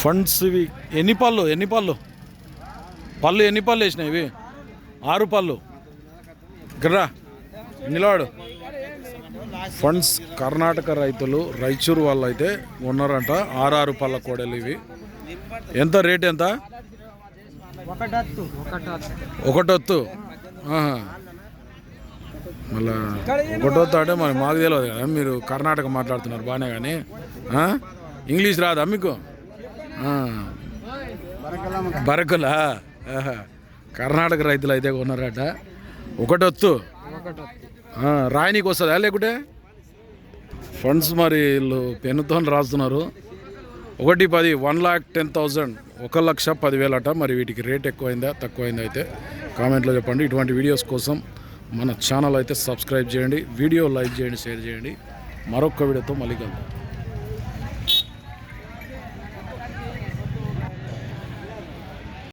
Funds ఇవి ఎన్ని పళ్ళు ఎన్ని పళ్ళు? పళ్ళు ఎన్ని పళ్ళు వేసినాయి ఇవి? ఆరు పళ్ళు. గర్రా నిలవాడు ఫండ్స్ కర్ణాటక రైతులు రైచూరు వాళ్ళు అయితే ఉన్నారంట. ఆరు పళ్ళ కోడలు ఇవి. ఎంత రేట్ ఎంత? ఒకటొత్తు. మళ్ళీ మళ్ళా ఒకటొత్తు అంటే మరి మాకు తెలియదు కదా. మీరు కర్ణాటక మాట్లాడుతున్నారు బాగానే కానీ ఇంగ్లీష్ రాదా మీకు? బరకుల? కర్ణాటక రైతులు అయితే కొన్నారట. ఒకటొత్తు. రాయనీకి వస్తుందా లేకుంటే? ఫండ్స్ మరి వీళ్ళు పెన్నుతో రాస్తున్నారు. ఒకటి పది వన్ లాక్ టెన్ థౌజండ్ ఒక లక్ష పదివేలట. మరి వీటికి రేట్ ఎక్కువైందా తక్కువైందా అయితే కామెంట్లో చెప్పండి. ఇటువంటి వీడియోస్ కోసం మన ఛానల్ అయితే సబ్స్క్రైబ్ చేయండి. వీడియో లైక్ చేయండి షేర్ చేయండి. మరొక వీడియోతో మళ్ళీ కలుద్దాం.